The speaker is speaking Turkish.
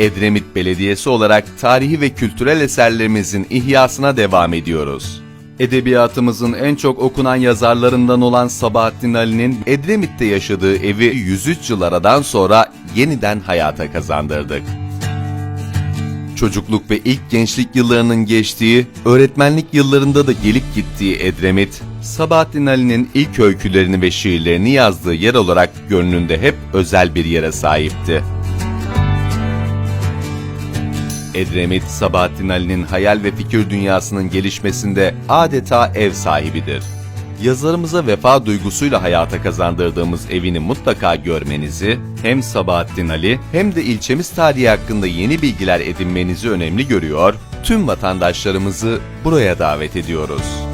Edremit Belediyesi olarak tarihi ve kültürel eserlerimizin ihyasına devam ediyoruz. Edebiyatımızın en çok okunan yazarlarından olan Sabahattin Ali'nin Edremit'te yaşadığı evi 103 yıl aradan sonra yeniden hayata kazandırdık. Çocukluk ve ilk gençlik yıllarının geçtiği, öğretmenlik yıllarında da gelip gittiği Edremit, Sabahattin Ali'nin ilk öykülerini ve şiirlerini yazdığı yer olarak gönlünde hep özel bir yere sahipti. Edremit, Sabahattin Ali'nin hayal ve fikir dünyasının gelişmesinde adeta ev sahibidir. Yazarımıza vefa duygusuyla hayata kazandırdığımız evini mutlaka görmenizi, hem Sabahattin Ali hem de ilçemiz tarihi hakkında yeni bilgiler edinmenizi önemli görüyor, tüm vatandaşlarımızı buraya davet ediyoruz.